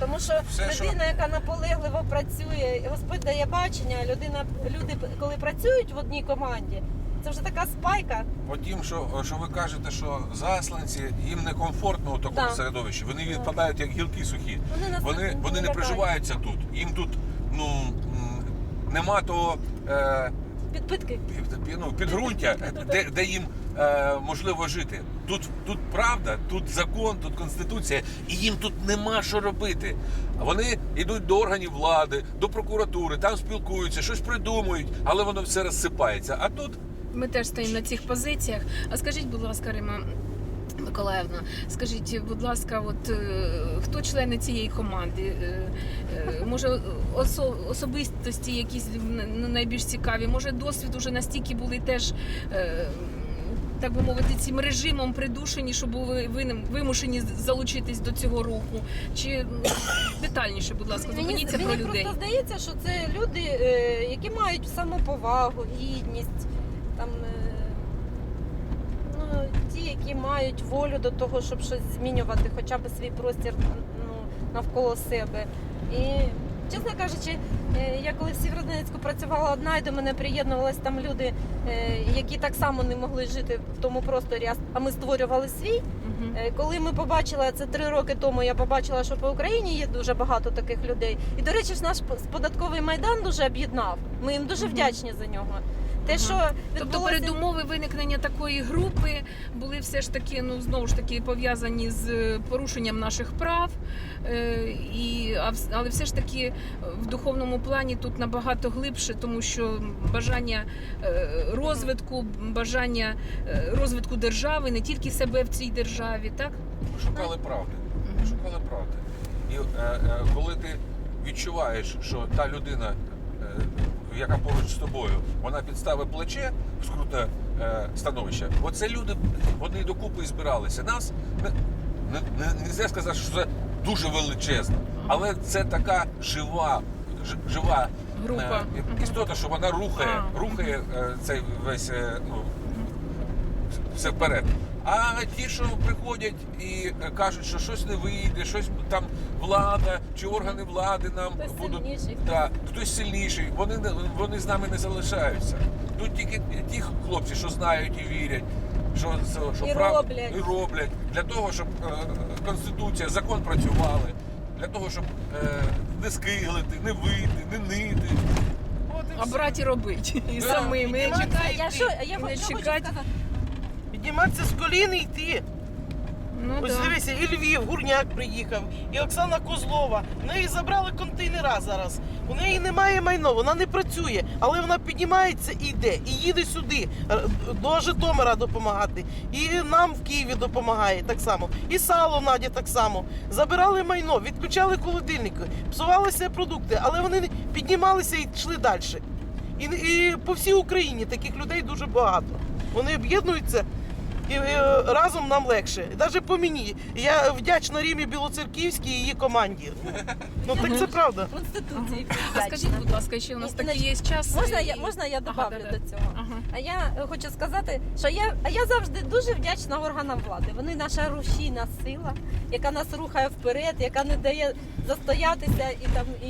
Тому що Все, що- людина, яка наполегливо працює, Господь дає бачення, людина, люди, коли працюють в одній команді, це вже така спайка. Потім, що, що ви кажете, що засланці їм некомфортно у такому Да. середовищі. Вони відпадають як гілки сухі. Вони Вони, не вони не приживаються тут. Їм тут ну, нема того е, Підпитки. під- ну, підґрунтя, де, де їм е, можливо жити. Тут, тут правда, тут закон, тут конституція, і їм тут нема що робити. Вони йдуть до органів влади, до прокуратури, там спілкуються, щось придумують, але воно все розсипається. А тут Ми теж стоїмо на цих позиціях. А скажіть, будь ласка, Рима Миколаївна, скажіть, будь ласка, от е, хто члени цієї команди? Е, е, може, осо- особистості якісь найбільш цікаві? Може, досвід уже настільки були теж. Так би мовити, цим режимом придушені, що були вимушені залучитись до цього руху? Чи детальніше, будь ласка, Мені, зупиніться мені про людей. просто здається, що це люди, е, які мають самоповагу, гідність, там, е, ну, ті, які мають волю до того, щоб щось змінювати, хоча б свій простір ну, навколо себе. І, чесно кажучи, е, я коли в Сєвєродонецьку працювала одна, і до мене приєднувалися там люди, е, які так само не могли жити в тому просторі, а- ми створювали свій. Е, Коли ми побачили це три роки тому, я побачила, що по Україні є дуже багато таких людей. І до речі, ж наш податковий майдан дуже об'єднав. Ми їм дуже вдячні за нього. Те, що Тобто відбулося... передумови виникнення такої групи були все ж таки, ну знову ж таки пов'язані з е, порушенням наших прав, е, і, а вс- але все ж таки е, в духовному плані тут набагато глибше, тому що бажання е, розвитку, бажання е, розвитку держави, не тільки себе в цій державі, так? Ми шукали правди. Ми Шукали правди. І е, е, коли ти відчуваєш, що та людина, е, яка поруч з тобою, вона підставить плече в скрутне е, становище, оце люди, вони докупи збиралися. Нас не, не, не, нельзя сказати, що це дуже величезно, але це така жива, ж- жива Група. е, істота, що вона рухає, рухає е, цей весь е, ну, все вперед. А ті, що приходять і е, кажуть, що щось не вийде, щось там влада чи органи влади нам Хтось будуть сильніший. да, хтось сильніший, вони вони з нами не залишаються. Тут тільки ті хлопці, що знають і вірять, що, що, І прав- роблять. і роблять для того, щоб е, конституція, закон працювали, для того, щоб е, не скиглити, не вийти, не нити. От і А все. браті робить і Да. самим. І не Підніматися чекай, Я, що, я не хочу, що хочу сказати. Підніматися з колін і йти. Ну, Ось да. дивися, і Львів, Гурняк приїхав, і Оксана Козлова. В неї забрали контейнера зараз. У неї немає майно, вона не працює, але вона піднімається і йде, і їде сюди, до Житомира допомагати. І нам в Києві допомагає так само. І сало Надя так само. Забирали майно, відключали холодильники, псувалися продукти, але вони піднімалися і йшли далі. І, і по всій Україні таких людей дуже багато. Вони об'єднуються і е, разом нам легше. Навіть по мені. Я вдячна Рімі Білоцерківській і її команді. Ну так це правда. Конституції. А скажіть, будь ласка, ще у нас такий є час. Можна і- я, можна я добавлю да-да. до цього? Ага. А я е, хочу сказати, що я, а я завжди дуже вдячна органам влади. Вони наша рушійна сила, яка нас рухає вперед, яка не дає застоятися і там і,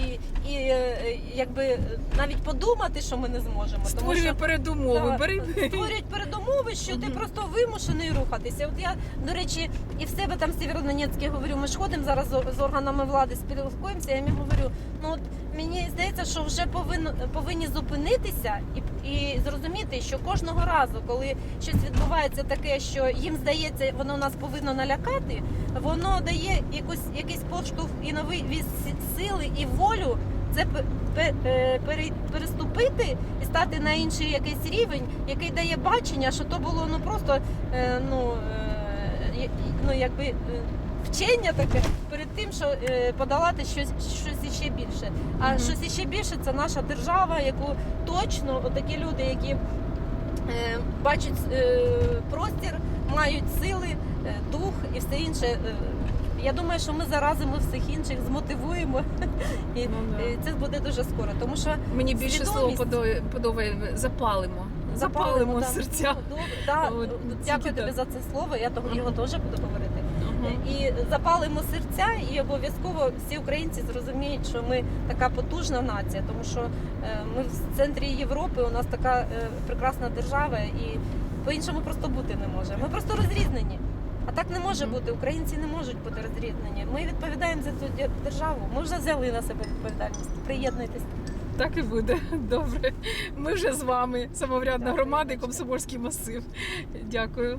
і е, якби навіть подумати, що ми не зможемо. Створює передумови. Да, Бери. створюють передумови, що ти просто вимушений рухатися. От я, до речі, і в себе там в Сєвєродонецьку говорю, ми ж ходимо зараз з- з органами влади, спілкуємося, я їм говорю, ну от мені здається, що вже повинно, повинні зупинитися і, і зрозуміти, що кожного разу, коли щось відбувається таке, що їм здається, воно нас повинно налякати, воно дає якусь, якийсь поштовх і новий віз сили і волю це е, пере- переступити і стати на інший якийсь рівень, який дає бачення, що то було ну просто е, ну, е, ну якби вчення таке перед тим, що е, подолати щось, щось іще більше. А Мгм. щось іще більше це наша держава, яку точно такі люди, які е, бачать е, простір, мають сили, е, дух і все інше. е, я думаю, що ми заразимо всіх інших, змотивуємо, і Ну, да. це буде дуже скоро. Тому що Мені більше слово свідомість- подобає, подобає запалимо. Запалимо да. серця. Ну, да, От, ну, Дякую тобі так. за це слово. Я того його теж буду говорити. і запалимо серця, і обов'язково всі українці зрозуміють, що ми така потужна нація, тому що е, ми в центрі Європи, у нас така е, прекрасна держава, і по-іншому просто бути не може. Ми просто розрізнені. А так не може бути. Українці не можуть бути розрізнені. Ми відповідаємо за цю державу. Ми вже взяли на себе відповідальність. Приєднуйтесь. Так і буде. Добре. Ми вже з вами, самоврядна громада і комсомольський масив. Дякую.